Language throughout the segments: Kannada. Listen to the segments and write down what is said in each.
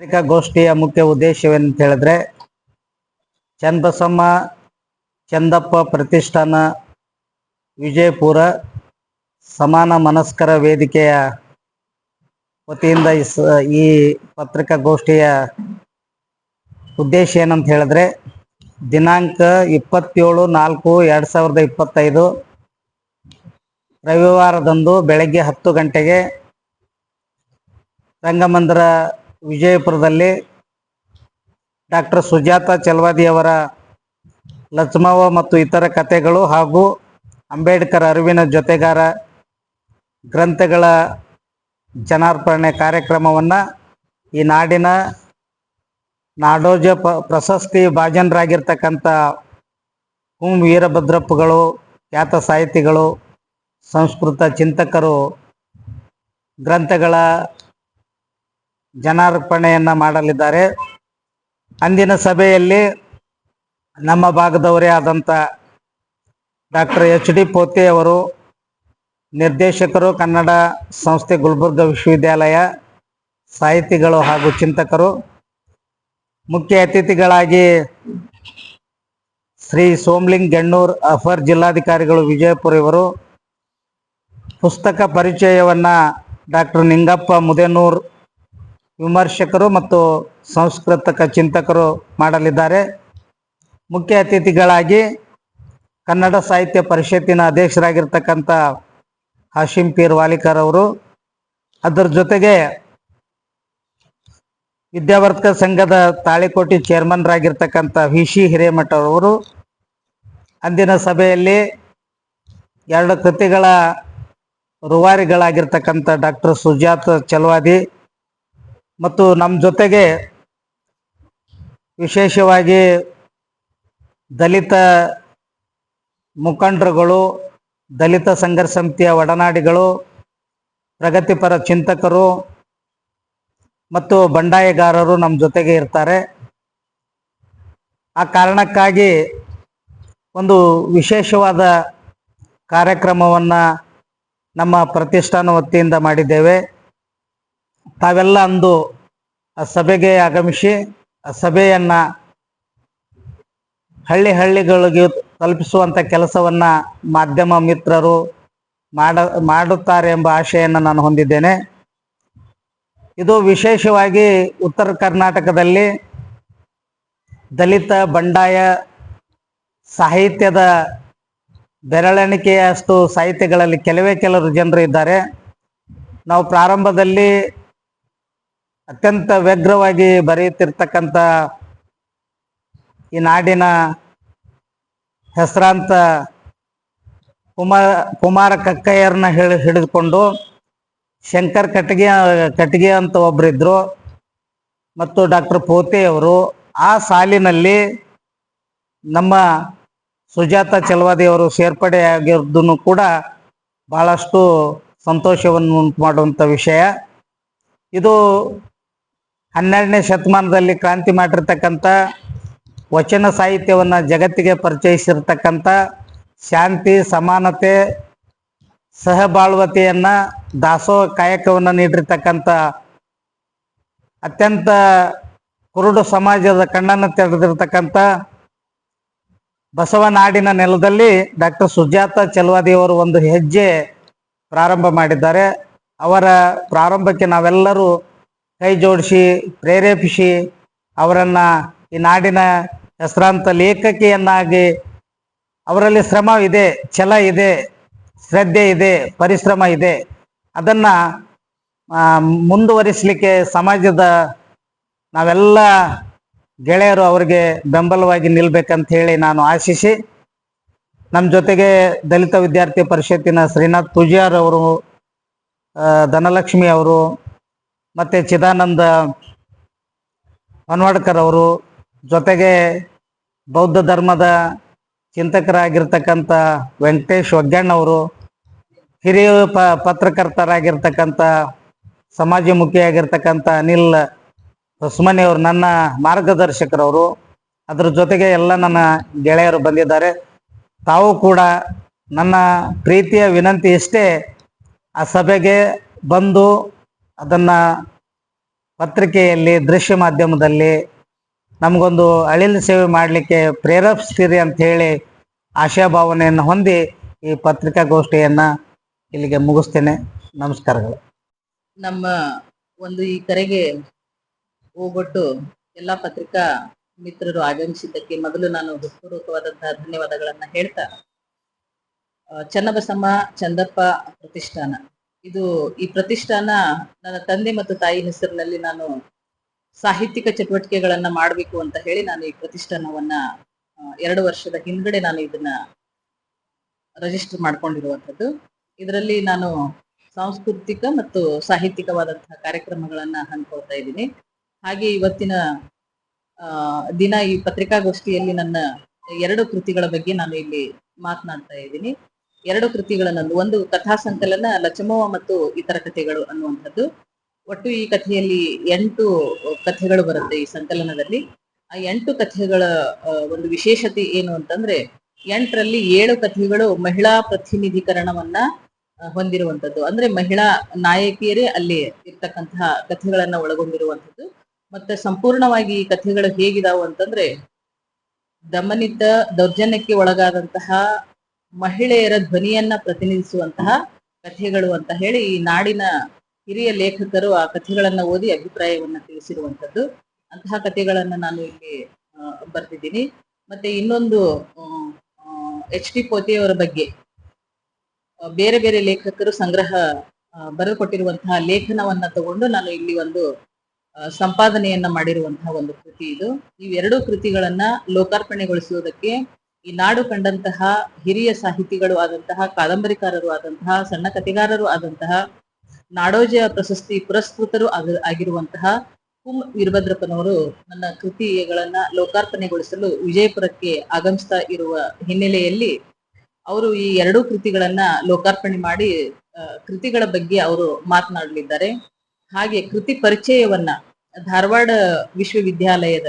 ಪತ್ರಿಕಾಗೋಷ್ಠಿಯ ಮುಖ್ಯ ಉದ್ದೇಶವೇನಂತ ಹೇಳಿದ್ರೆ ಚಂದಸಮ್ಮ ಚಂದಪ್ಪ ಪ್ರತಿಷ್ಠಾನ, ವಿಜಯಪುರ ಸಮಾನ ಮನಸ್ಕರ ವೇದಿಕೆಯ ವತಿಯಿಂದ ಈ ಪತ್ರಿಕಾಗೋಷ್ಠಿಯ ಉದ್ದೇಶ ಏನಂತ ಹೇಳಿದ್ರೆ ದಿನಾಂಕ ಇಪ್ಪತ್ತೇಳು ನಾಲ್ಕು ಎರಡು ಸಾವಿರದ ಇಪ್ಪತ್ತೈದು, ರವಿವಾರದಂದು ಬೆಳಗ್ಗೆ ಹತ್ತು ಗಂಟೆಗೆ ರಂಗಮಂದಿರ ವಿಜಯಪುರದಲ್ಲಿ ಡಾಕ್ಟರ್ ಸುಜಾತ ಚಲವಾದಿಯವರ ಲಚ್ಮವ್ವ ಮತ್ತು ಇತರ ಕಥೆಗಳು ಹಾಗೂ ಅಂಬೇಡ್ಕರ್ ಅರಿವಿನ ಜೊತೆಗಾರ ಗ್ರಂಥಗಳ ಜನಾರ್ಪಣೆ ಕಾರ್ಯಕ್ರಮವನ್ನು ಈ ನಾಡಿನ ನಾಡೋಜ ಪ ಪ್ರಶಸ್ತಿ ಭಾಜನರಾಗಿರ್ತಕ್ಕಂಥ ಹುಂ ವೀರಭದ್ರಪ್ಪಗಳು, ಖ್ಯಾತ ಸಾಹಿತಿಗಳು, ಸಂಸ್ಕೃತ ಚಿಂತಕರು, ಗ್ರಂಥಗಳ ಜನಾರ್ಪಣೆಯನ್ನ ಮಾಡಲಿದ್ದಾರೆ. ಅಂದಿನ ಸಭೆಯಲ್ಲಿ ನಮ್ಮ ಭಾಗದವರೇ ಆದಂಥ ಡಾಕ್ಟರ್ ಎಚ್ ಡಿ ಪೋತೆ ಅವರು, ನಿರ್ದೇಶಕರು, ಕನ್ನಡ ಸಂಸ್ಥೆ ಗುಲ್ಬರ್ಗ ವಿಶ್ವವಿದ್ಯಾಲಯ ಸಾಹಿತಿಗಳು ಹಾಗೂ ಚಿಂತಕರು, ಮುಖ್ಯ ಅತಿಥಿಗಳಾಗಿ ಶ್ರೀ ಸೋಮ್ಲಿಂಗ್ ಗೆಣ್ಣೂರ್ ಅಫರ್ ಜಿಲ್ಲಾಧಿಕಾರಿಗಳು ವಿಜಯಪುರ ಇವರು, ಪುಸ್ತಕ ಪರಿಚಯವನ್ನ ಡಾಕ್ಟರ್ ನಿಂಗಪ್ಪ ಮುದೇನೂರ್ ವಿಮರ್ಶಕರು ಮತ್ತು ಸಂಸ್ಕೃತಕ ಚಿಂತಕರು ಮಾಡಲಿದ್ದಾರೆ. ಮುಖ್ಯ ಅತಿಥಿಗಳಾಗಿ ಕನ್ನಡ ಸಾಹಿತ್ಯ ಪರಿಷತ್ತಿನ ಅಧ್ಯಕ್ಷರಾಗಿರ್ತಕ್ಕಂಥ ಹಾಶಿಂ ಪೀರ್ ವಾಲಿಕರ್ ಅವರು, ಅದರ ಜೊತೆಗೆ ವಿದ್ಯಾವರ್ಧಕ ಸಂಘದ ತಾಳಿಕೋಟಿ ಚೇರ್ಮನ್ರಾಗಿರ್ತಕ್ಕಂಥ ವಿ ಶಿ ಹಿರೇಮಠರವರು ಅಂದಿನ ಸಭೆಯಲ್ಲಿ ಎರಡು ಕೃತಿಗಳ ರೂವಾರಿಗಳಾಗಿರ್ತಕ್ಕಂಥ ಡಾಕ್ಟರ್ ಸುಜಾತ ಚಲವಾದಿ ಮತ್ತು ನಮ್ಮ ಜೊತೆಗೆ ವಿಶೇಷವಾಗಿ ದಲಿತ ಮುಖಂಡರುಗಳು, ದಲಿತ ಸಂಘರ್ಷ ಸಮಿತಿಯ ಒಡನಾಡಿಗಳು, ಪ್ರಗತಿಪರ ಚಿಂತಕರು ಮತ್ತು ಬಂಡಾಯಗಾರರು ನಮ್ಮ ಜೊತೆಗೆ ಇರ್ತಾರೆ. ಆ ಕಾರಣಕ್ಕಾಗಿ ಒಂದು ವಿಶೇಷವಾದ ಕಾರ್ಯಕ್ರಮವನ್ನು ನಮ್ಮ ಪ್ರತಿಷ್ಠಾನ ವತಿಯಿಂದ ಮಾಡಿದ್ದೇವೆ. ತಾವೆಲ್ಲ ಅಂದು ಆ ಸಭೆಗೆ ಆಗಮಿಸಿ, ಆ ಸಭೆಯನ್ನ ಹಳ್ಳಿ ಹಳ್ಳಿಗಳಿಗೆ ತಲುಪಿಸುವಂತ ಕೆಲಸವನ್ನ ಮಾಧ್ಯಮ ಮಿತ್ರರು ಮಾಡ, ಮಾಡುತ್ತಾರೆ ಎಂಬ ಆಶೆಯನ್ನು ನಾನು ಹೊಂದಿದ್ದೇನೆ. ಇದು ವಿಶೇಷವಾಗಿ ಉತ್ತರ ಕರ್ನಾಟಕದಲ್ಲಿ ದಲಿತ ಬಂಡಾಯ ಸಾಹಿತ್ಯದ ಬೆರಳೆಣಿಕೆಯಷ್ಟು ಸಾಹಿತ್ಯಗಳಲ್ಲಿ ಕೆಲವೇ ಕೆಲವರು ಜನರು ಇದ್ದಾರೆ. ನಾವು ಪ್ರಾರಂಭದಲ್ಲಿ ಅತ್ಯಂತ ವ್ಯಗ್ರವಾಗಿ ಬರೆಯುತ್ತಿರ್ತಕ್ಕಂಥ ಈ ನಾಡಿನ ಹೆಸರಾಂತ ಕುಮಾರ ಕುಮಾರ ಕಕ್ಕಯ್ಯರನ್ನ ಹೇಳಿ ಹಿಡಿದುಕೊಂಡು ಶಂಕರ್ ಕಟ್ಟಿಗೆ ಕಟ್ಟಿಗೆ ಅಂತ ಒಬ್ಬರಿದ್ರು ಮತ್ತು ಡಾಕ್ಟರ್ ಪೋತೆಯವರು ಆ ಸಾಲಿನಲ್ಲಿ ನಮ್ಮ ಸುಜಾತ ಚಲವಾದಿಯವರು ಸೇರ್ಪಡೆಯಾಗಿರೋದನ್ನು ಕೂಡ ಬಹಳಷ್ಟು ಸಂತೋಷವನ್ನು ಉಂಟು ಮಾಡುವಂಥ ವಿಷಯ. ಇದು ಹನ್ನೆರಡನೇ ಶತಮಾನದಲ್ಲಿ ಕ್ರಾಂತಿ ಮಾಡಿರ್ತಕ್ಕಂಥ ವಚನ ಸಾಹಿತ್ಯವನ್ನ ಜಗತ್ತಿಗೆ ಪರಿಚಯಿಸಿರ್ತಕ್ಕಂಥ ಶಾಂತಿ, ಸಮಾನತೆ, ಸಹಬಾಳ್ವತೆಯನ್ನ ದಾಸೋಹ ಕಾಯಕವನ್ನು ನೀಡಿರ್ತಕ್ಕಂಥ ಅತ್ಯಂತ ಕುರುಡು ಸಮಾಜದ ಕಣ್ಣನ್ನು ತೆರೆದಿರ್ತಕ್ಕಂಥ ಬಸವನಾಡಿನ ನೆಲದಲ್ಲಿ ಡಾಕ್ಟರ್ ಸುಜಾತ ಚಲವಾದಿ ಅವರು ಒಂದು ಹೆಜ್ಜೆ ಪ್ರಾರಂಭ ಮಾಡಿದ್ದಾರೆ. ಅವರ ಪ್ರಾರಂಭಕ್ಕೆ ನಾವೆಲ್ಲರೂ ಕೈ ಜೋಡಿಸಿ, ಪ್ರೇರೇಪಿಸಿ ಅವರನ್ನು ಈ ನಾಡಿನ ಹೆಸರಾಂತ ಲೇಖಕಿಯನ್ನಾಗಿ ಅವರಲ್ಲಿ ಶ್ರಮ ಇದೆ, ಛಲ ಇದೆ, ಶ್ರದ್ಧೆ ಇದೆ, ಪರಿಶ್ರಮ ಇದೆ. ಅದನ್ನ ಮುಂದುವರಿಸಲಿಕ್ಕೆ ಸಮಾಜದ ನಾವೆಲ್ಲ ಗೆಳೆಯರು ಅವರಿಗೆ ಬೆಂಬಲವಾಗಿ ನಿಲ್ಬೇಕಂತ ಹೇಳಿ ನಾನು ಆಶಿಸಿ ನಮ್ಮ ಜೊತೆಗೆ ದಲಿತ ವಿದ್ಯಾರ್ಥಿ ಪರಿಷತ್ತಿನ ಶ್ರೀನಾಥ್ ಪೂಜಾರ್ ಅವರು ಧನಲಕ್ಷ್ಮಿ ಅವರು ಮತ್ತೆ ಚಿದಾನಂದ ಹೊನ್ವಾಡ್ಕರ್ ಅವರು ಜೊತೆಗೆ ಬೌದ್ಧ ಧರ್ಮದ ಚಿಂತಕರಾಗಿರ್ತಕ್ಕಂಥ ವೆಂಕಟೇಶ್ ಒಗ್ಗಣ್ಣವರು ಹಿರಿಯ ಪ ಪತ್ರಕರ್ತರಾಗಿರ್ತಕ್ಕಂಥ ಸಮಾಜಮುಖಿಯಾಗಿರ್ತಕ್ಕಂಥ ಅನಿಲ್ ಹೊಸ್ಮನಿ ಅವರು ನನ್ನ ಮಾರ್ಗದರ್ಶಕರವರು. ಅದ್ರ ಜೊತೆಗೆ ಎಲ್ಲ ನನ್ನ ಗೆಳೆಯರು ಬಂದಿದ್ದಾರೆ. ತಾವು ಕೂಡ ನನ್ನ ಪ್ರೀತಿಯ ವಿನಂತಿ ಇಷ್ಟೇ ಆ ಸಭೆಗೆ ಬಂದು ಅದನ್ನ ಪತ್ರಿಕೆಯಲ್ಲಿ, ದೃಶ್ಯ ಮಾಧ್ಯಮದಲ್ಲಿ ನಮಗೊಂದು ಅಳಿಲು ಸೇವೆ ಮಾಡಲಿಕ್ಕೆ ಪ್ರೇರೇಪಿಸ್ತೀರಿ ಅಂತ ಹೇಳಿ ಆಶಾಭಾವನೆಯನ್ನು ಹೊಂದಿ ಈ ಪತ್ರಿಕಾಗೋಷ್ಠಿಯನ್ನು ಇಲ್ಲಿಗೆ ಮುಗಿಸ್ತೇನೆ. ನಮಸ್ಕಾರಗಳು. ನಮ್ಮ ಒಂದು ಈ ಕರೆಗೆ ಹೋಗೊಟ್ಟು ಎಲ್ಲಾ ಪತ್ರಿಕಾ ಮಿತ್ರರು ಆಗಮಿಸಿದ್ದಕ್ಕೆ ಮೊದಲು ನಾನು ಹೃತ್ಪೂರ್ವಕವಾದಂತಹ ಧನ್ಯವಾದಗಳನ್ನ ಹೇಳ್ತಾ ಚನ್ನಬಸಮ್ಮ ಚಂದಪ್ಪ ಪ್ರತಿಷ್ಠಾನ. ಇದು ಈ ಪ್ರತಿಷ್ಠಾನ ನನ್ನ ತಂದೆ ಮತ್ತು ತಾಯಿ ಹೆಸರಿನಲ್ಲಿ ನಾನು ಸಾಹಿತ್ಯಿಕ ಚಟುವಟಿಕೆಗಳನ್ನ ಮಾಡಬೇಕು ಅಂತ ಹೇಳಿ ನಾನು ಈ ಪ್ರತಿಷ್ಠಾನವನ್ನ ಎರಡು ವರ್ಷದ ಹಿಂದ್ಗಡೆ ನಾನು ಇದನ್ನ ರಿಜಿಸ್ಟರ್ ಮಾಡ್ಕೊಂಡಿರುವಂಥದ್ದು. ಇದರಲ್ಲಿ ನಾನು ಸಾಂಸ್ಕೃತಿಕ ಮತ್ತು ಸಾಹಿತ್ಯಿಕವಾದಂತಹ ಕಾರ್ಯಕ್ರಮಗಳನ್ನ ಹಂಚ್ಕೊಳ್ತಾ ಇದ್ದೀನಿ. ಹಾಗೆ ಇವತ್ತಿನ ದಿನ ಈ ಪತ್ರಿಕಾಗೋಷ್ಠಿಯಲ್ಲಿ ನನ್ನ ಎರಡು ಕೃತಿಗಳ ಬಗ್ಗೆ ನಾನು ಇಲ್ಲಿ ಮಾತನಾಡ್ತಾ ಇದ್ದೀನಿ. ಎರಡು ಕೃತಿಗಳನ್ನ ಒಂದು ಕಥಾ ಸಂಕಲನ ಲಚಮವ್ವ ಮತ್ತು ಇತರ ಕಥೆಗಳು ಅನ್ನುವಂಥದ್ದು. ಒಟ್ಟು ಈ ಕಥೆಯಲ್ಲಿ ಎಂಟು ಕಥೆಗಳು ಬರುತ್ತೆ ಈ ಸಂಕಲನದಲ್ಲಿ. ಆ ಎಂಟು ಕಥೆಗಳ ಒಂದು ವಿಶೇಷತೆ ಏನು ಅಂತಂದ್ರೆ, ಎಂಟರಲ್ಲಿ ಏಳು ಕಥೆಗಳು ಮಹಿಳಾ ಪ್ರತಿನಿಧೀಕರಣವನ್ನ ಹೊಂದಿರುವಂತದ್ದು ಅಂದ್ರೆ ಮಹಿಳಾ ನಾಯಕಿಯರೇ ಅಲ್ಲಿ ಇರ್ತಕ್ಕಂತಹ ಕಥೆಗಳನ್ನ ಒಳಗೊಂಡಿರುವಂತದ್ದು ಮತ್ತೆ ಸಂಪೂರ್ಣವಾಗಿ ಈ ಕಥೆಗಳು ಹೇಗಿದಾವು ಅಂತಂದ್ರೆ, ದಮನಿತ ದೌರ್ಜನ್ಯಕ್ಕೆ ಒಳಗಾದಂತಹ ಮಹಿಳೆಯರ ಧ್ವನಿಯನ್ನ ಪ್ರತಿನಿಧಿಸುವಂತಹ ಕಥೆಗಳು ಅಂತ ಹೇಳಿ ಈ ನಾಡಿನ ಹಿರಿಯ ಲೇಖಕರು ಆ ಕಥೆಗಳನ್ನ ಓದಿ ಅಭಿಪ್ರಾಯವನ್ನ ತಿಳಿಸಿರುವಂತದ್ದು ಅಂತಹ ಕಥೆಗಳನ್ನ ನಾನು ಇಲ್ಲಿ ಬರ್ತಿದ್ದೀನಿ ಮತ್ತೆ ಇನ್ನೊಂದು ಎಚ್ ಡಿ ಪೋತಿಯವರ ಬಗ್ಗೆ. ಬೇರೆ ಬೇರೆ ಲೇಖಕರು ಸಂಗ್ರಹ ಬರೆದುಕೊಟ್ಟಿರುವಂತಹ ಲೇಖನವನ್ನ ತಗೊಂಡು ನಾನು ಇಲ್ಲಿ ಒಂದು ಸಂಪಾದನೆಯನ್ನ ಮಾಡಿರುವಂತಹ ಒಂದು ಕೃತಿ ಇದು. ಇವೆರಡೂ ಕೃತಿಗಳನ್ನ ಲೋಕಾರ್ಪಣೆಗೊಳಿಸುವುದಕ್ಕೆ ಈ ನಾಡು ಕಂಡಂತಹ ಹಿರಿಯ ಸಾಹಿತಿಗಳು ಆದಂತಹ, ಕಾದಂಬರಿಕಾರರು ಆದಂತಹ, ಸಣ್ಣ ಕಥೆಗಾರರು ಆದಂತಹ ನಾಡೋಜ ಪ್ರಶಸ್ತಿ ಪುರಸ್ಕೃತರು ಆಗ- ಆಗಿರುವಂತಹ ಕುಂ ವೀರಭದ್ರಪ್ಪನವರು ನನ್ನ ಕೃತಿಗಳನ್ನ ಲೋಕಾರ್ಪಣೆಗೊಳಿಸಲು ವಿಜಯಪುರಕ್ಕೆ ಆಗಮಿಸ್ತಾ ಇರುವ ಹಿನ್ನೆಲೆಯಲ್ಲಿ ಅವರು ಈ ಎರಡೂ ಕೃತಿಗಳನ್ನ ಲೋಕಾರ್ಪಣೆ ಮಾಡಿ ಕೃತಿಗಳ ಬಗ್ಗೆ ಅವರು ಮಾತನಾಡಲಿದ್ದಾರೆ. ಹಾಗೆ ಕೃತಿ ಪರಿಚಯವನ್ನ ಧಾರವಾಡ ವಿಶ್ವವಿದ್ಯಾಲಯದ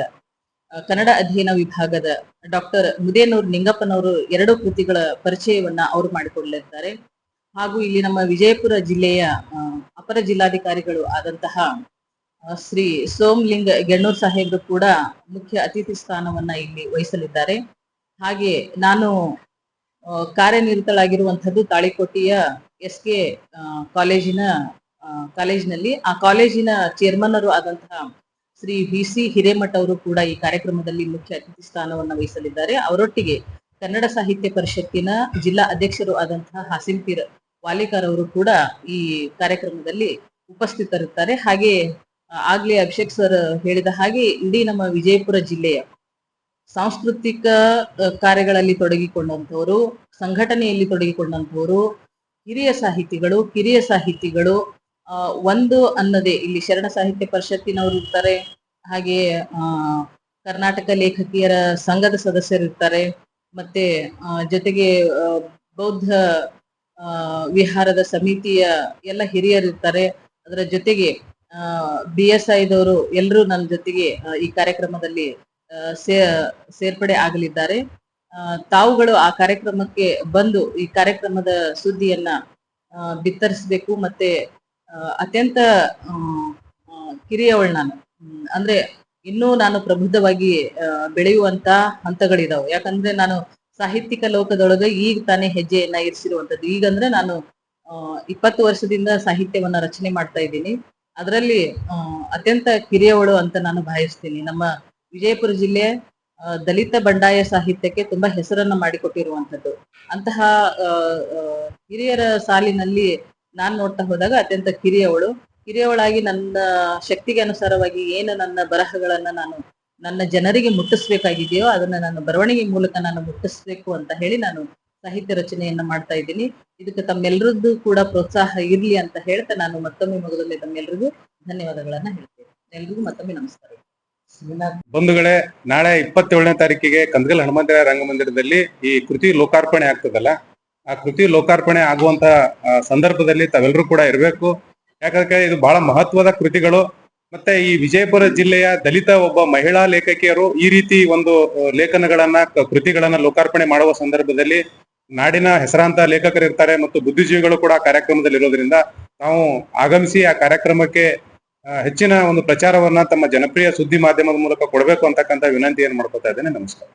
ಕನ್ನಡ ಅಧ್ಯಯನ ವಿಭಾಗದ ಡಾಕ್ಟರ್ ಮುದೇನೂರ್ ನಿಂಗಪ್ಪನವರು ಎರಡು ಕೃತಿಗಳ ಪರಿಚಯವನ್ನ ಅವರು ಮಾಡಿಕೊಡಲಿದ್ದಾರೆ. ಹಾಗೂ ಇಲ್ಲಿ ನಮ್ಮ ವಿಜಯಪುರ ಜಿಲ್ಲೆಯ ಅಪರ ಜಿಲ್ಲಾಧಿಕಾರಿಗಳು ಆದಂತಹ ಶ್ರೀ ಸೋಮಲಿಂಗ ಗೆಣ್ಣೂರ್ ಸಾಹೇಬ್ ಕೂಡ ಮುಖ್ಯ ಅತಿಥಿ ಸ್ಥಾನವನ್ನ ಇಲ್ಲಿ ವಹಿಸಲಿದ್ದಾರೆ. ಹಾಗೆ ನಾನು ಕಾರ್ಯನಿರತಳಾಗಿರುವಂತಹದ್ದು ತಾಳಿಕೋಟೆಯ ಎಸ್ ಕೆ ಕಾಲೇಜಿನ ಕಾಲೇಜಿನಲ್ಲಿ. ಆ ಕಾಲೇಜಿನ ಚೇರ್ಮನ್ನರು ಆದಂತಹ ಶ್ರೀ ಬಿ ಸಿ ಹಿರೇಮಠ ಅವರು ಕೂಡ ಈ ಕಾರ್ಯಕ್ರಮದಲ್ಲಿ ಮುಖ್ಯ ಅತಿಥಿ ಸ್ಥಾನವನ್ನು ವಹಿಸಲಿದ್ದಾರೆ. ಅವರೊಟ್ಟಿಗೆ ಕನ್ನಡ ಸಾಹಿತ್ಯ ಪರಿಷತ್ತಿನ ಜಿಲ್ಲಾ ಅಧ್ಯಕ್ಷರು ಆದಂತಹ ಹಾಸಿಂಪೀರ್ ವಾಲಿಕಾರ್ ಅವರು ಕೂಡ ಈ ಕಾರ್ಯಕ್ರಮದಲ್ಲಿ ಉಪಸ್ಥಿತರಿರುತ್ತಾರೆ. ಹಾಗೆ ಆಗ್ಲೇ ಅಭಿಷೇಕ್ ಸರ್ ಹೇಳಿದ ಹಾಗೆ ಇಡೀ ನಮ್ಮ ವಿಜಯಪುರ ಜಿಲ್ಲೆಯ ಸಾಂಸ್ಕೃತಿಕ ಕಾರ್ಯಗಳಲ್ಲಿ ತೊಡಗಿಕೊಂಡಂತವರು ಸಂಘಟನೆಯಲ್ಲಿ ತೊಡಗಿಕೊಂಡಂತವರು ಹಿರಿಯ ಸಾಹಿತಿಗಳು, ಕಿರಿಯ ಸಾಹಿತಿಗಳು ಒಂದು ಅನ್ನದೇ. ಇಲ್ಲಿ ಶರಣ ಸಾಹಿತ್ಯ ಪರಿಷತ್ತಿನವರು ಇರ್ತಾರೆ. ಹಾಗೆ ಕರ್ನಾಟಕ ಲೇಖಕಿಯರ ಸಂಘದ ಸದಸ್ಯರು ಇರ್ತಾರೆ. ಮತ್ತೆ ಜೊತೆಗೆ ಬೌದ್ಧ ವಿಹಾರದ ಸಮಿತಿಯ ಎಲ್ಲ ಹಿರಿಯರು ಇರ್ತಾರೆ. ಅದರ ಜೊತೆಗೆ ಬಿ ಎಸ್ ಐದವರು ಎಲ್ಲರೂ ನನ್ನ ಜೊತೆಗೆ ಈ ಕಾರ್ಯಕ್ರಮದಲ್ಲಿ ಸೇ, ಸೇರ್ಪಡೆ ಆಗಲಿದ್ದಾರೆ. ತಾವುಗಳು ಆ ಕಾರ್ಯಕ್ರಮಕ್ಕೆ ಬಂದು ಈ ಕಾರ್ಯಕ್ರಮದ ಸುದ್ದಿಯನ್ನ ಬಿತ್ತರಿಸಬೇಕು. ಮತ್ತೆ ಅತ್ಯಂತ ಕಿರಿಯವಳು ನಾನು. ಅಂದ್ರೆ ಇನ್ನೂ ನಾನು ಪ್ರಬುದ್ಧವಾಗಿ ಬೆಳೆಯುವಂತ ಹಂತಗಳಿದಾವೆ. ಯಾಕಂದ್ರೆ ನಾನು ಸಾಹಿತ್ಯಿಕ ಲೋಕದೊಳಗೆ ಈಗ ತಾನೇ ಹೆಜ್ಜೆಯನ್ನ ಇರಿಸಿರುವಂತದ್ದು ಈಗಂದ್ರೆ ನಾನು ಇಪ್ಪತ್ತು ವರ್ಷದಿಂದ ಸಾಹಿತ್ಯವನ್ನ ರಚನೆ ಮಾಡ್ತಾ ಇದ್ದೀನಿ. ಅದರಲ್ಲಿ ಅತ್ಯಂತ ಕಿರಿಯವಳು ಅಂತ ನಾನು ಭಾವಿಸ್ತೀನಿ. ನಮ್ಮ ವಿಜಯಪುರ ಜಿಲ್ಲೆ ದಲಿತ ಬಂಡಾಯ ಸಾಹಿತ್ಯಕ್ಕೆ ತುಂಬಾ ಹೆಸರನ್ನ ಮಾಡಿಕೊಟ್ಟಿರುವಂತದ್ದು ಅಂತಹ ಹಿರಿಯರ ಸಾಲಿನಲ್ಲಿ ನಾನ್ ನೋಡ್ತಾ ಹೋದಾಗ ಅತ್ಯಂತ ಕಿರಿಯವಳು. ಕಿರಿಯವಳಾಗಿ ನನ್ನ ಶಕ್ತಿಗೆ ಅನುಸಾರವಾಗಿ ಏನು ನನ್ನ ಬರಹಗಳನ್ನ ನಾನು ನನ್ನ ಜನರಿಗೆ ಮುಟ್ಟಿಸ್ಬೇಕಾಗಿದೆಯೋ ಅದನ್ನ ನಾನು ಬರವಣಿಗೆ ಮೂಲಕ ನಾನು ಮುಟ್ಟಿಸ್ಬೇಕು ಅಂತ ಹೇಳಿ ನಾನು ಸಾಹಿತ್ಯ ರಚನೆಯನ್ನ ಮಾಡ್ತಾ ಇದ್ದೀನಿ. ಇದಕ್ಕೆ ತಮ್ಮೆಲ್ಲರದ್ದು ಕೂಡ ಪ್ರೋತ್ಸಾಹ ಇರ್ಲಿ ಅಂತ ಹೇಳ್ತಾ ನಾನು ಮತ್ತೊಮ್ಮೆ ಮೊದಲಲ್ಲಿ ತಮ್ಮೆಲ್ಲರಿಗೂ ಧನ್ಯವಾದಗಳನ್ನ ಹೇಳ್ತೇನೆ. ಎಲ್ರಿಗೂ ಮತ್ತೊಮ್ಮೆ ನಮಸ್ಕಾರ. ಬಂಧುಗಳೇ, ನಾಳೆ ಇಪ್ಪತ್ತೇಳನೇ ತಾರೀಕಿಗೆ ಕಂದಗಲ್ ಹನುಮಂತರಾಯ ರಂಗಮಂದಿರದಲ್ಲಿ ಈ ಕೃತಿ ಲೋಕಾರ್ಪಣೆ ಆಗ್ತದಲ್ಲ? ಆ ಕೃತಿ ಲೋಕಾರ್ಪಣೆ ಆಗುವಂತ ಸಂದರ್ಭದಲ್ಲಿ ತಾವೆಲ್ಲರೂ ಕೂಡ ಇರಬೇಕು. ಯಾಕಂದ್ರೆ ಇದು ಬಹಳ ಮಹತ್ವದ ಕೃತಿಗಳು. ಮತ್ತೆ ಈ ವಿಜಯಪುರ ಜಿಲ್ಲೆಯ ದಲಿತ ಒಬ್ಬ ಮಹಿಳಾ ಲೇಖಕಿಯರು ಈ ರೀತಿ ಒಂದು ಲೇಖನಗಳನ್ನ ಕೃತಿಗಳನ್ನ ಲೋಕಾರ್ಪಣೆ ಮಾಡುವ ಸಂದರ್ಭದಲ್ಲಿ ನಾಡಿನ ಹೆಸರಾಂತ ಲೇಖಕರು ಇರ್ತಾರೆ ಮತ್ತು ಬುದ್ಧಿಜೀವಿಗಳು ಕೂಡ ಆ ಕಾರ್ಯಕ್ರಮದಲ್ಲಿ ಇರೋದ್ರಿಂದ ನಾವು ಆಗಮಿಸಿ ಆ ಕಾರ್ಯಕ್ರಮಕ್ಕೆ ಹೆಚ್ಚಿನ ಒಂದು ಪ್ರಚಾರವನ್ನ ತಮ್ಮ ಜನಪ್ರಿಯ ಸುದ್ದಿ ಮಾಧ್ಯಮದ ಮೂಲಕ ಕೊಡಬೇಕು ಅಂತಕ್ಕಂಥ ವಿನಂತಿಯನ್ನು ಮಾಡ್ಕೊತಾ ಇದ್ದೇನೆ ನಮಸ್ಕಾರ.